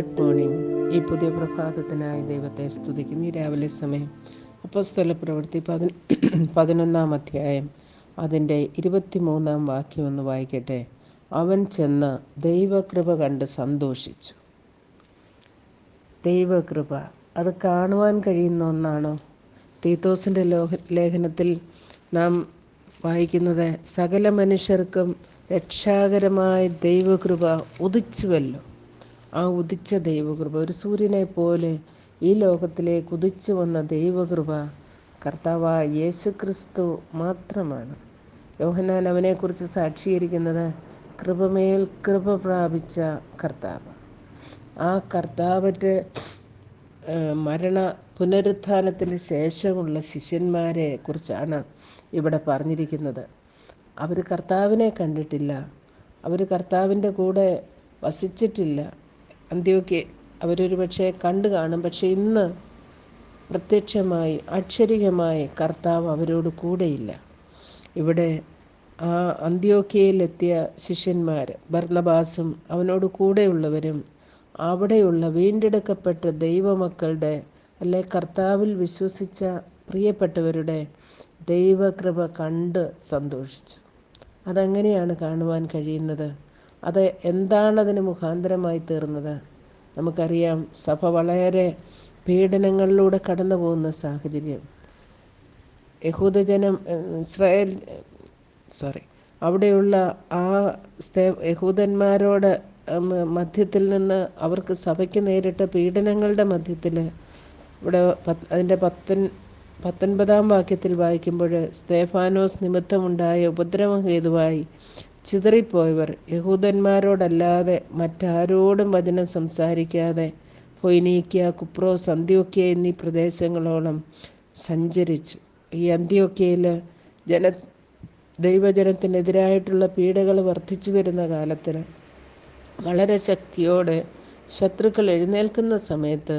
Good morning ഈ പുതിയ പ്രഭാതത്തിനായി ദൈവത്തെ സ്തുതിക്കുന്നു. ഈ രാവിലെ സമയം അപ്പസ്തല പ്രവൃത്തി പതി പതിനൊന്നാം അധ്യായം. അതിന്റെ ഇരുപത്തിമൂന്നാം വാക്യം ഒന്ന് വായിക്കട്ടെ. അവൻ ചെന്ന് ദൈവകൃപ കണ്ട് സന്തോഷിച്ചു. ദൈവകൃപ അത് കാണുവാൻ കഴിയുന്ന ഒന്നാണോ? തീത്തോസിന്റെ ലോഹ ലേഖനത്തിൽ നാം വായിക്കുന്നത് സകല മനുഷ്യർക്കും രക്ഷാകരമായ ദൈവകൃപ ഉദിച്ചുവല്ലോ. ആ ഉദിച്ച ദൈവകൃപ. ഒരു സൂര്യനെ പോലെ ഈ ലോകത്തിലേക്ക് ഉദിച്ചു വന്ന ദൈവകൃപ കർത്താവ യേശു ക്രിസ്തു മാത്രമാണ്. യോഹനാൻ അവനെക്കുറിച്ച് സാക്ഷീകരിക്കുന്നത് കൃപമേൽ കൃപ പ്രാപിച്ച കർത്താവ്. ആ കർത്താവിന്റെ മരണ പുനരുത്ഥാനത്തിന് ശേഷമുള്ള ശിഷ്യന്മാരെ കുറിച്ചാണ് ഇവിടെ പറഞ്ഞിരിക്കുന്നത്. അവർ കർത്താവിനെ കണ്ടിട്ടില്ല. അവർ കർത്താവിന്റെ കൂടെ വസിച്ചിട്ടില്ല. അന്ത്യോക്കെ അവരൊരു പക്ഷേ കണ്ടു കാണും. പക്ഷെ ഇന്ന് പ്രത്യക്ഷമായി അക്ഷരികമായി കർത്താവ് അവരോട് കൂടെയില്ല. ഇവിടെ ആ അന്ത്യോക്കയിലെത്തിയ ശിഷ്യന്മാർ ഭർണബാസും അവനോട് കൂടെയുള്ളവരും അവിടെയുള്ള വീണ്ടെടുക്കപ്പെട്ട ദൈവമക്കളുടെ അല്ലെ കർത്താവിൽ വിശ്വസിച്ച പ്രിയപ്പെട്ടവരുടെ ദൈവകൃപ കണ്ട് സന്തോഷിച്ചു. അതങ്ങനെയാണ് കാണുവാൻ കഴിയുന്നത്. അത് എന്താണതിന് മുഖാന്തരമായി തീർന്നത്? നമുക്കറിയാം സഭ വളരെ പീഡനങ്ങളിലൂടെ കടന്നു പോകുന്ന സാഹചര്യം. യഹൂദജനം ഇസ്രായേൽ സോറി അവിടെയുള്ള ആ യഹൂദന്മാരോട് മധ്യത്തിൽ നിന്ന് അവർക്ക് സഭയ്ക്ക് നേരിട്ട പീഡനങ്ങളുടെ മധ്യത്തിൽ ഇവിടെ അതിന്റെ പത്തൻ പത്തൊൻപതാം വാക്യത്തിൽ വായിക്കുമ്പോൾ സ്തേഫാനോസ് നിമിത്തമുണ്ടായ ഉപദ്രവം ഹേതുവായി ചിതറിപ്പോയവർ യഹൂദന്മാരോടല്ലാതെ മറ്റാരോടും വചനം സംസാരിക്കാതെ ഫൊയ്നീക്യ കുപ്രോസ് അന്ത്യോക്യ എന്നീ പ്രദേശങ്ങളോളം സഞ്ചരിച്ചു. ഈ അന്ത്യോക്യയിൽ ജന ദൈവജനത്തിനെതിരായിട്ടുള്ള പീഡകൾ വർദ്ധിച്ചു വരുന്ന കാലത്തിൽ വളരെ ശക്തിയോടെ ശത്രുക്കൾ എഴുന്നേൽക്കുന്ന സമയത്ത്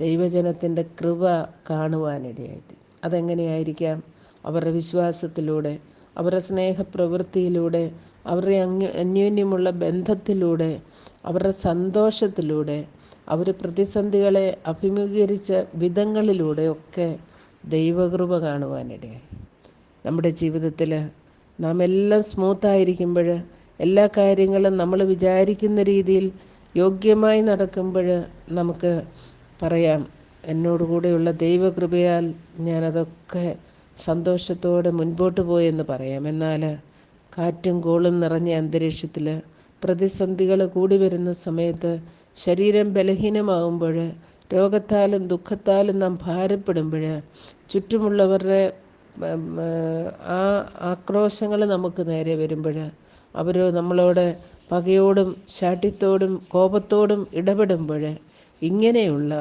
ദൈവജനത്തിന്റെ കൃപ കാണുവാനിടയായി. അതെങ്ങനെയായിരിക്കാം അവരുടെ വിശ്വാസത്തിലൂടെ അവരുടെ സ്നേഹപ്രവൃത്തിയിലൂടെ അവരുടെ അന്യ അന്യോന്യമുള്ള ബന്ധത്തിലൂടെ അവരുടെ സന്തോഷത്തിലൂടെ അവർ പ്രതിസന്ധികളെ അഭിമുഖീകരിച്ച വിധങ്ങളിലൂടെയൊക്കെ ദൈവകൃപ കാണുവാനിടയായി. നമ്മുടെ ജീവിതത്തിൽ നാം എല്ലാം സ്മൂത്തായിരിക്കുമ്പോൾ എല്ലാ കാര്യങ്ങളും നമ്മൾ വിചാരിക്കുന്ന രീതിയിൽ യോഗ്യമായി നടക്കുമ്പോൾ നമുക്ക് പറയാം എന്നോടുകൂടെയുള്ള ദൈവകൃപയാൽ ഞാനതൊക്കെ സന്തോഷത്തോടെ മുൻപോട്ട് പോയെന്ന് പറയാം. എന്നാൽ കാറ്റും കോളും നിറഞ്ഞ അന്തരീക്ഷത്തിൽ പ്രതിസന്ധികൾ കൂടി വരുന്ന സമയത്ത് ശരീരം ബലഹീനമാകുമ്പോൾ രോഗത്താലും ദുഃഖത്താലും നാം ഭാരപ്പെടുമ്പോൾ ചുറ്റുമുള്ളവരുടെ ആ ആക്രോശങ്ങൾ നമുക്ക് നേരെ വരുമ്പോൾ അവർ നമ്മളോട് പകയോടും ശാഠ്യത്തോടും കോപത്തോടും ഇടപെടുമ്പോൾ ഇങ്ങനെയുള്ള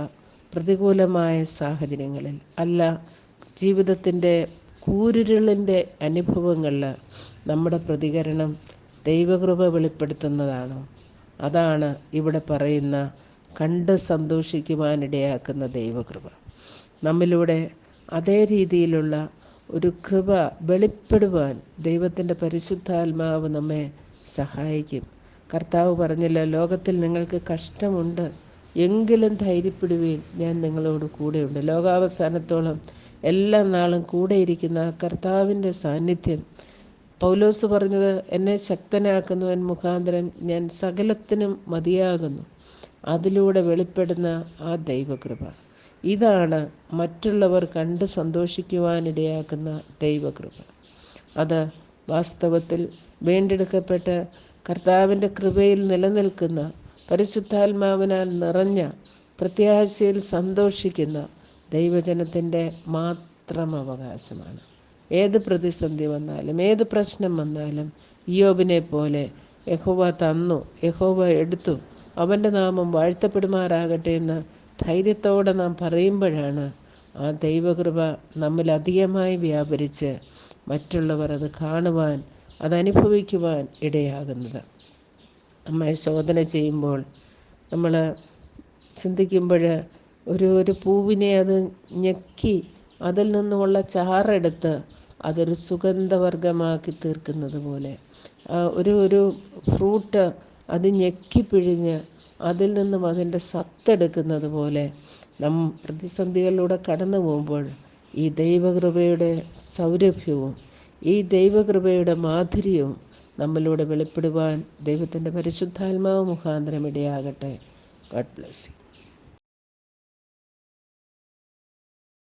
പ്രതികൂലമായ സാഹചര്യങ്ങളിൽ അല്ല ജീവിതത്തിന്റെ കൂരിരുളിന്റെ അനുഭവങ്ങളിൽ നമ്മുടെ പ്രതികരണം ദൈവകൃപ വെളിപ്പെടുത്തുന്നതാണ്. അതാണ് ഇവിടെ പറയുന്ന കണ്ട് സന്തോഷിക്കുവാനിടയാക്കുന്ന ദൈവകൃപ. നമ്മിലൂടെ അതേ രീതിയിലുള്ള ഒരു കൃപ വെളിപ്പെടുവാൻ ദൈവത്തിന്റെ പരിശുദ്ധാത്മാവ് നമ്മെ സഹായിക്കും. കർത്താവ് പറഞ്ഞില്ല ലോകത്തിൽ നിങ്ങൾക്ക് കഷ്ടമുണ്ട് എങ്കിലും ധൈര്യപ്പെടുവേൻ ഞാൻ നിങ്ങളോട് കൂടെയുണ്ട്. ലോകാവസാനത്തോളം എല്ലാ നാളും കൂടെയിരിക്കുന്ന കർത്താവിന്റെ സാന്നിധ്യം. പൗലോസ് പറഞ്ഞത് എന്നെ ശക്തനാക്കുന്നവൻ മുഖാന്തരം ഞാൻ സകലത്തിനും മതിയാകുന്നു. അതിലൂടെ വെളിപ്പെടുന്ന ആ ദൈവകൃപ. ഇതാണ് മറ്റുള്ളവർ കണ്ട് സന്തോഷിക്കുവാനിടയാക്കുന്ന ദൈവകൃപ. അത് വാസ്തവത്തിൽ വീണ്ടെടുക്കപ്പെട്ട് കർത്താവിന്റെ കൃപയിൽ നിലനിൽക്കുന്ന പരിശുദ്ധാത്മാവിനാൽ നിറഞ്ഞ പ്രത്യാശയിൽ സന്തോഷിക്കുന്ന ദൈവജനത്തിന്റെ മാത്രം അവകാശമാണ്. ഏത് പ്രതിസന്ധി വന്നാലും ഏത് പ്രശ്നം വന്നാലും യോബിനെ പോലെ യഹോവ തന്നു യഹോവ എടുത്തു അവന്റെ നാമം വാഴ്ത്തപ്പെടുമാറാകട്ടെ എന്ന് ധൈര്യത്തോടെ നാം പറയുമ്പോഴാണ് ആ ദൈവകൃപ നമ്മിൽ അധികമായി വ്യാപരിച്ച് മറ്റുള്ളവർ അത് കാണുവാൻ അതനുഭവിക്കുവാൻ ഇടയാകുന്നത്. നമ്മെ ശോധന ചെയ്യുമ്പോൾ നമ്മൾ ചിന്തിക്കുമ്പോൾ ഒരു ഒരു പൂവിനെ അത് ഞെക്കി അതിൽ നിന്നുമുള്ള ചാറെടുത്ത് അതൊരു സുഗന്ധവർഗമാക്കി തീർക്കുന്നത് പോലെ. ഒരു ഒരു ഫ്രൂട്ട് അത് ഞെക്കി പിഴിഞ്ഞ് അതിൽ നിന്നും അതിന്റെ സത്തെടുക്കുന്നത് പോലെ നാം പ്രതിസന്ധികളിലൂടെ കടന്നു പോകുമ്പോൾ ഈ ദൈവകൃപയുടെ സൗരഭ്യവും ഈ ദൈവകൃപയുടെ മാധുര്യവും നമ്മളിലൂടെ വെളിപ്പെടുവാൻ ദൈവത്തിന്റെ പരിശുദ്ധാത്മാവ് മുഖാന്തരം ഇടയാകട്ടെ. ഗഡ് ബ്ലെസ്